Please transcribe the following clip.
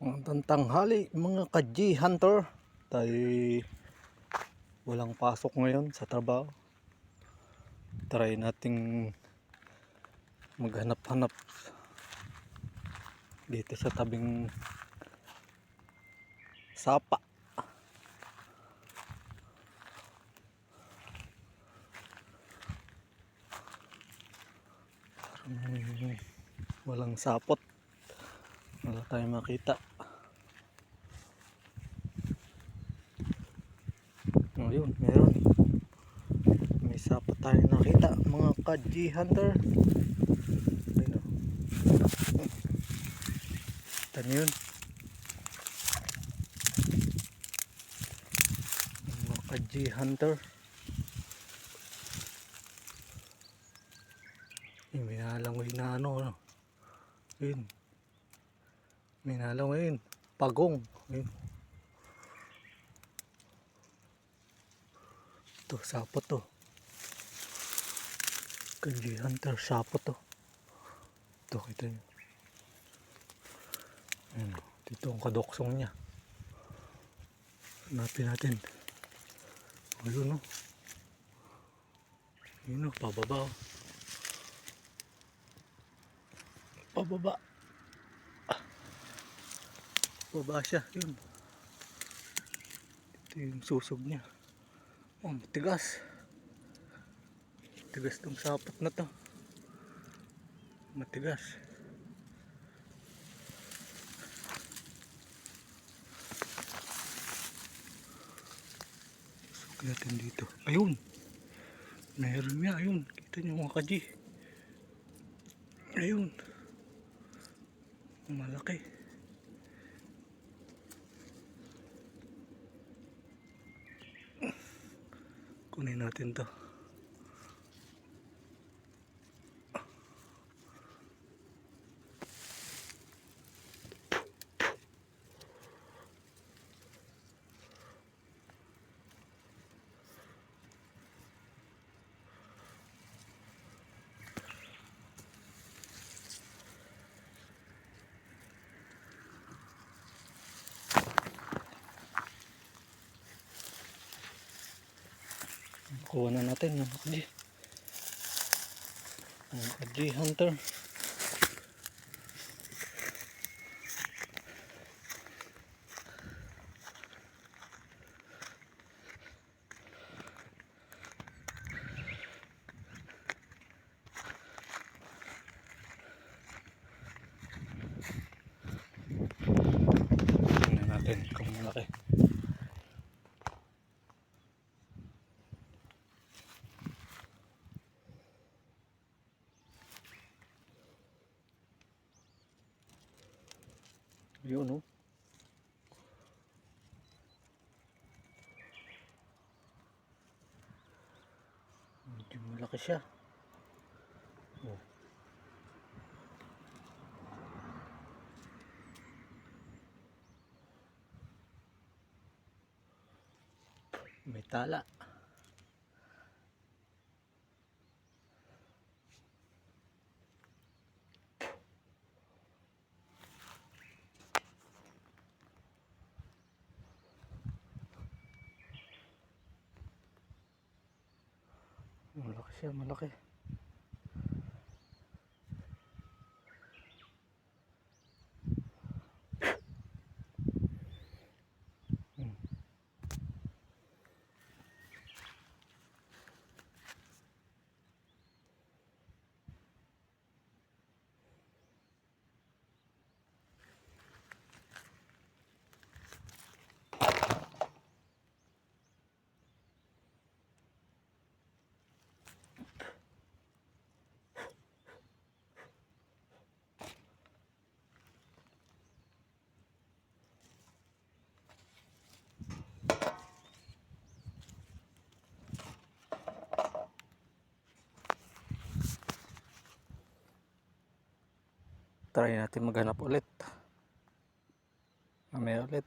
Magandang tanghali mga ka-G Hunter. Tayo walang pasok ngayon sa trabaho. Try nating maghanap-hanap dito sa tabing sapa. Parang walang sapot. Wala tayong makita. Ayun, meron. May sapa tayo nakita, mga ka-G Hunter. Ayun o. Kita niyo yun. Mga ka-G Hunter. Ay, may nalangoy na ano. ano. Ayun. May nalangoy yun. Pagong. Ayun. Ito, sapo to. Kanji Hunter, sapo to. Ito, kita nyo. Ayan, dito ang kadoksong niya. Hanapin natin. Ayun o. Ayun o, pababa o. Pababa. Baba siya, yun. Ito yung susog niya. Oh, matigas. Matigas tong sapot na to. Matigas. Susog natin dito. Ayun. Meron niya, ayun. Kita niyo mga kaji. Ayun. Malaki. Kunin natin to. Kuha na natin mga kaji. Mga kaji hunter. Tingnan natin kung malaki. Yun oh. Medyo malaki siya. Oh. May tala. Malaki siya, malaki. Hmm. Try natin maghanap ulit. Mamaya ulit.